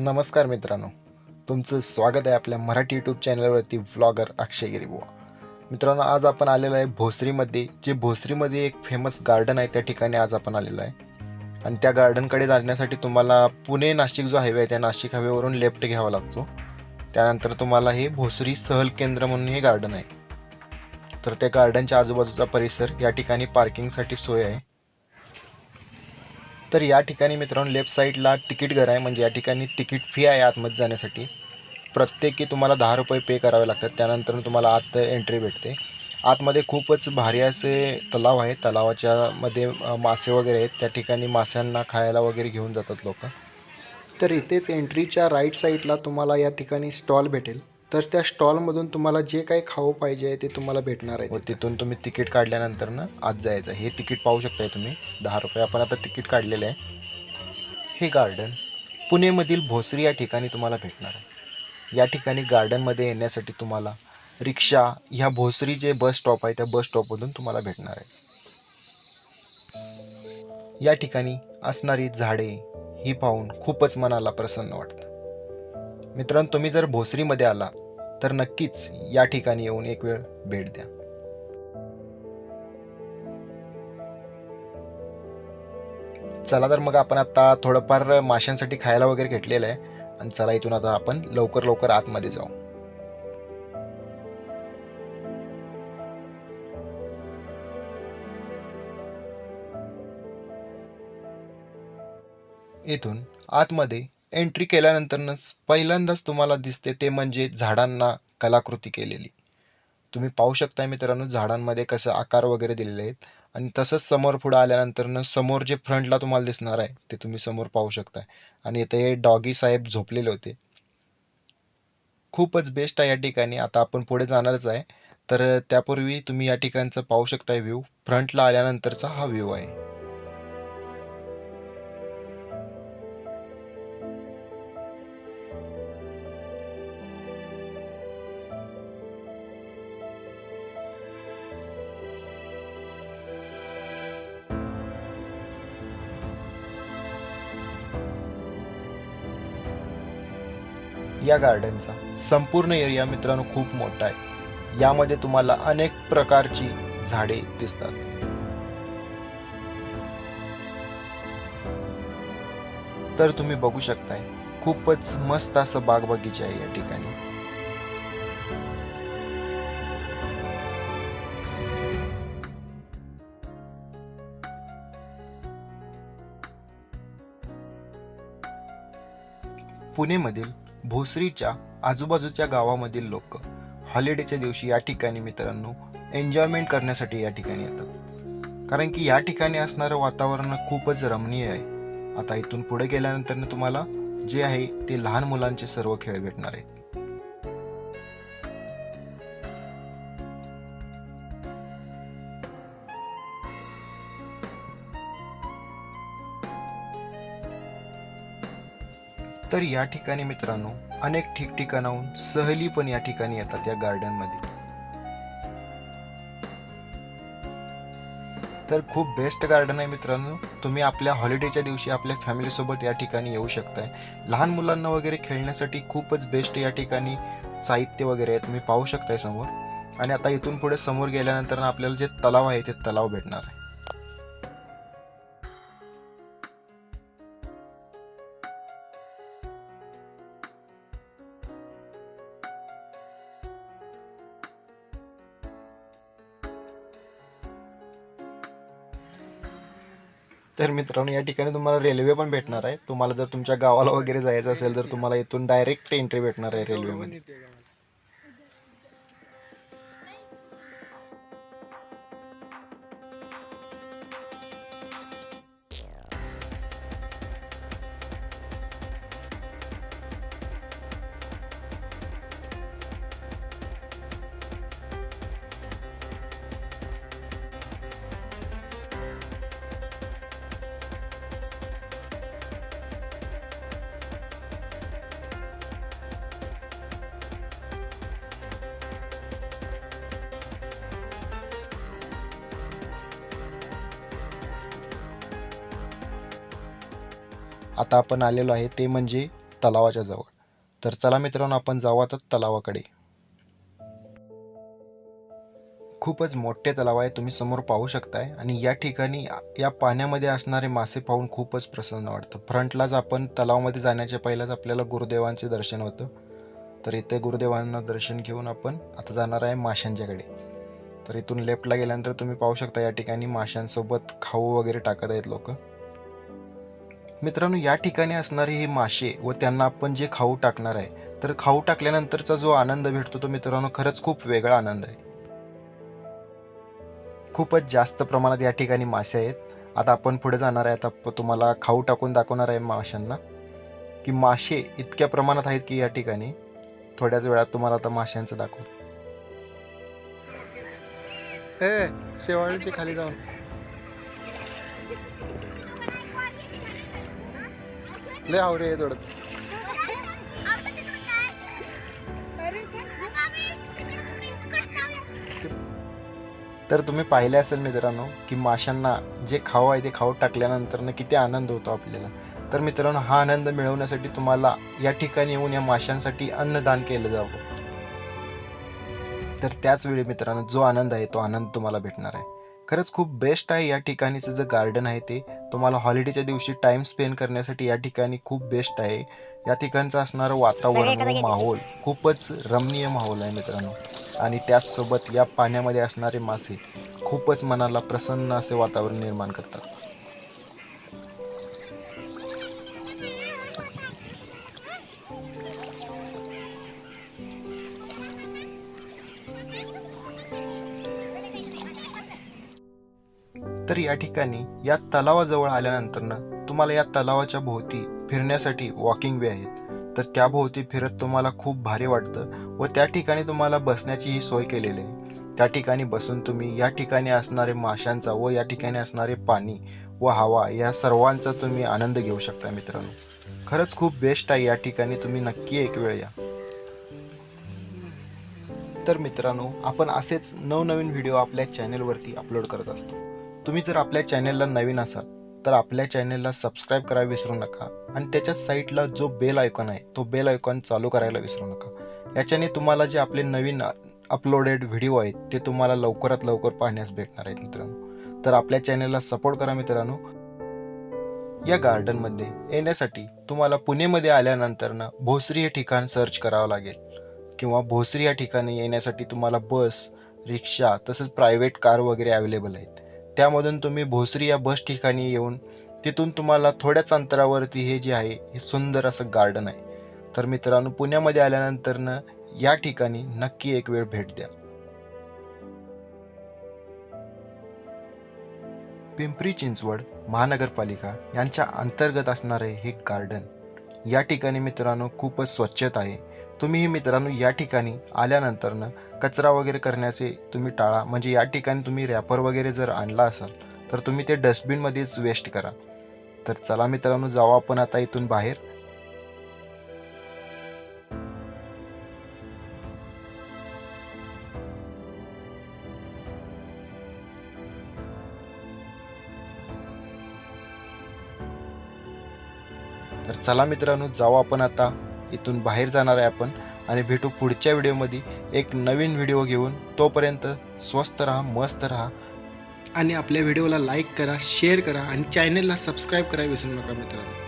नमस्कार मित्रांनो. तुमचं स्वागत आहे आपल्या मराठी यूट्यूब चॅनलवरती व्लॉगर अक्षय गिरीबुवा. मित्रांनो आज आपण आलेलो आहे भोसरीमध्ये जे भोसरीमध्ये एक फेमस गार्डन आहे त्या ठिकाणी आज आपण आलेलो आहे. आणि त्या गार्डनकडे जाण्यासाठी तुम्हाला पुणे नाशिक जो हायवे आहे त्या नाशिक हायवेवरून लेफ्ट घ्यावा लागतो. त्यानंतर तुम्हाला हे भोसरी सहल केंद्र म्हणून हे गार्डन आहे. तर त्या गार्डनच्या आजूबाजूचा परिसर या ठिकाणी पार्किंगसाठी सोय आहे. तर या ठिकाणी मित्रांनो लेफ्ट साईडला तिकीट घर आहे. म्हणजे या ठिकाणी तिकीट फी आहे आतमध्ये जाण्यासाठी. प्रत्येकी तुम्हाला दहा रुपये पे करावे लागतात. त्यानंतर तुम्हाला आत एंट्री भेटते. आतमध्ये खूपच भारी असे तलाव आहे तलावाच्यामध्ये मासे वगैरे आहेत. त्या ठिकाणी माशांना खायला वगैरे घेऊन जातात लोक. तर इथेच एंट्रीच्या राईट साईडला तुम्हाला या ठिकाणी स्टॉल भेटेल. तर त्या स्टॉलमधून तुम्हाला जे काही खावं पाहिजे आहे ते तुम्हाला भेटणार आहे व तिथून तुम्ही तिकीट काढल्यानंतर ना आत जायचं हे तिकीट पाहू शकताय तुम्ही दहा रुपये. आपण आता तिकीट काढलेलं आहे. हे गार्डन पुणेमधील भोसरी या ठिकाणी तुम्हाला भेटणार आहे. या ठिकाणी गार्डनमध्ये येण्यासाठी तुम्हाला रिक्षा ह्या भोसरी जे बस स्टॉप आहे त्या बस स्टॉपमधून तुम्हाला भेटणार आहे. या ठिकाणी असणारी झाडे ही पाहून खूपच मनाला प्रसन्न वाटतं. मित्रांनो तुम्ही जर भोसरीमध्ये आला तर नक्कीच या ठिकाणी येऊन एक वेळ भेट द्या. चला तर मग आपण आता थोडंफार माशांसाठी खायला वगैरे घेतलेलं आहे. आणि चला इथून आता आपण लवकर लवकर आतमध्ये जाऊ. इथून आतमध्ये एंट्री केल्यानंतरनंच पहिल्यांदाच तुम्हाला दिसते ते म्हणजे झाडांना कलाकृती केलेली. तुम्ही पाहू शकता मित्रांनो झाडांमध्ये कसं आकार वगैरे दिलेले आहेत. आणि तसंच समोर पुढं आल्यानंतरनं समोर जे फ्रंटला तुम्हाला दिसणार आहे ते तुम्ही समोर पाहू शकताय. आणि इथे हे डॉगी साहेब झोपलेले होते. खूपच बेस्ट आहे या ठिकाणी. आता आपण पुढे जाणारच आहे. तर त्यापूर्वी तुम्ही या ठिकाणचं पाहू शकताय व्ह्यू फ्रंटला आल्यानंतरचा हा व्ह्यू आहे. या गार्डनचा संपूर्ण एरिया मित्रांनो खूप मोठा आहे. यामध्ये तुम्हाला अनेक प्रकारची झाडे दिसतात. तर तुम्ही बघू शकताय खूपच मस्त असं बाग बगीचा आहे या ठिकाणी. पुणेमधील भोसरीच्या आजूबाजूच्या गावामधील लोक हॉलिडेच्या दिवशी या ठिकाणी मित्रांनो एन्जॉयमेंट करण्यासाठी या ठिकाणी येतात. कारण की या ठिकाणी असणारं वातावरण खूपच रमणीय आहे. आता इथून पुढे गेल्यानंतर तुम्हाला जे आहे ते लहान मुलांचे सर्व खेळ भेटणार आहेत. तर या ठिकाणी मित्रांनो अनेक ठिकठिकाणाहून सहली पण या ठिकाणी येतात या गार्डनमध्ये तर खूप बेस्ट गार्डन आहे मित्रांनो. तुम्ही आपल्या हॉलिडेच्या दिवशी आपल्या फॅमिलीसोबत या ठिकाणी येऊ शकताय. लहान मुलांना वगैरे खेळण्यासाठी खूपच बेस्ट या ठिकाणी साहित्य वगैरे आहे तुम्ही पाहू शकताय समोर. आणि आता इथून पुढे समोर गेल्यानंतर आपल्याला जे तलाव आहे ते तलाव भेटणार आहे. तर मित्रांनो या ठिकाणी तुम्हाला रेल्वे पण भेटणार आहे. तुम्हाला जर तुमच्या गावाला वगैरे जायचं असेल तर तुम्हाला इथून डायरेक्ट एंट्री भेटणार आहे रेल्वेमध्ये आता आपण आलेलो आहे ते म्हणजे तलावाच्या जवळ. तर चला मित्रांनो आपण जाऊ आता तलावाकडे. खूपच मोठे तलाव आहे तुम्ही समोर पाहू शकताय. आणि या ठिकाणी या पाण्यामध्ये असणारे मासे पाहून खूपच प्रसन्न वाटतं. फ्रंटलाच आपण तलावामध्ये जाण्याच्या पहिल्याच आपल्याला गुरुदेवांचे दर्शन होतं. तर इथे गुरुदेवांना दर्शन घेऊन आपण आता जाणार आहे माशांच्याकडे. तर इथून लेफ्टला गेल्यानंतर तुम्ही पाहू शकता या ठिकाणी माशांसोबत खाऊ वगैरे टाकत आहेत लोक. मित्रांनो या ठिकाणी असणारे हे मासे व त्यांना आपण जे खाऊ टाकणार आहे तर खाऊ टाकल्यानंतरचा जो आनंद भेटतो तो मित्रांनो खरंच खूप वेगळा आनंद आहे. खूपच जास्त प्रमाणात या ठिकाणी मासे आहेत. आता आपण पुढे जाणार आहे. आता तुम्हाला खाऊ टाकून दाखवणार आहे माशांना की मासे इतक्या प्रमाणात आहेत की या ठिकाणी थोड्याच वेळात तुम्हाला आता माशांचं दाखवू. ए शेवाळी ते खाली जाऊन. लय रे थोडं तर तुम्ही पाहिले असेल मित्रांनो की माशांना जे खाऊ आहे ते खाऊ टाकल्यानंतर किती आनंद होतो आपल्याला. तर मित्रांनो हा आनंद मिळवण्यासाठी तुम्हाला या ठिकाणी येऊन या माशांसाठी अन्नदान केलं जावं. तर त्याच वेळी मित्रांनो जो आनंद आहे तो आनंद तुम्हाला भेटणार आहे. खरंच खूप बेस्ट आहे या ठिकाणीचं जे गार्डन आहे ते. तुम्हाला हॉलिडेच्या दिवशी टाइम स्पेंड करण्यासाठी या ठिकाणी खूप बेस्ट आहे. या ठिकाणचं असणारं वातावरण व माहोल खूपच रमणीय माहोल आहे मित्रांनो. आणि त्याचसोबत या पाण्यामध्ये असणारे मासे खूपच मनाला प्रसन्न असे वातावरण निर्माण करतात. तर या ठिकाणी या तलावाजवळ आल्यानंतरनं तुम्हाला या तलावाच्या भोवती फिरण्यासाठी वॉकिंग वे आहेत. तर त्या भोवती फिरत तुम्हाला खूप भारी वाटतं व त्या ठिकाणी तुम्हाला बसण्याची ही सोय केलेली आहे. त्या ठिकाणी बसून तुम्ही या ठिकाणी असणारे माशांचा व या ठिकाणी असणारे पाणी व हवा या सर्वांचा तुम्ही आनंद घेऊ शकता मित्रांनो. खरंच खूप बेस्ट आहे या ठिकाणी तुम्ही नक्की एक वेळ या. तर मित्रांनो आपण असेच नवनवीन व्हिडिओ आपल्या चॅनेलवरती अपलोड करत असतो. तुम्ही जर आपल्या चॅनेलला नवीन असाल तर आपल्या चॅनेलला सबस्क्राईब करायला विसरू नका. आणि त्याच्या साईटला जो बेल आयकॉन आहे तो बेल आयकॉन चालू करायला विसरू नका. याच्याने तुम्हाला जे आपले नवीन अपलोडेड व्हिडिओ आहेत ते तुम्हाला लवकरात लवकर पाहण्यास भेटणार आहेत मित्रांनो. तर आपल्या चॅनेलला सपोर्ट करा मित्रांनो. या गार्डनमध्ये येण्यासाठी तुम्हाला पुणेमध्ये आल्यानंतर ना भोसरी हे ठिकाण सर्च करावं लागेल. किंवा भोसरी या ठिकाणी येण्यासाठी तुम्हाला बस रिक्षा तसंच प्रायव्हेट कार वगैरे अवेलेबल आहेत. त्यामधून तुम्ही भोसरी या बस ठिकाणी येऊन तिथून तुम्हाला थोड्याच अंतरावरती हे जे आहे हे सुंदर असं गार्डन आहे. तर मित्रांनो पुण्यामध्ये आल्यानंतरनं या ठिकाणी नक्की एक वेळ भेट द्या. पिंपरी चिंचवड महानगरपालिका यांच्या अंतर्गत असणारे हे गार्डन या ठिकाणी मित्रांनो खूपच स्वच्छता आहे. तुम्हीही मित्रांनो या ठिकाणी आल्यानंतरनं कचरा वगैरे करण्याचे तुम्ही टाळा. म्हणजे या ठिकाणी तुम्ही रॅपर वगैरे जर आणला असाल तर तुम्ही ते डस्टबिनमध्येच वेस्ट करा. तर चला मित्रांनो जाऊ आपण आता इथून बाहेर. तर चला मित्रांनो जाऊ आपण आता इथून बाहेर जाणार आहे आपण आणि भेटू पुढच्या व्हिडिओमध्ये. एक नवीन व्हिडिओ घेऊन तोपर्यंत स्वस्त राहा मस्त राहा. आणि आपल्या व्हिडिओला लाईक करा शेअर करा आणि चॅनलला सबस्क्राईब करा विसरू नका मित्रांनो.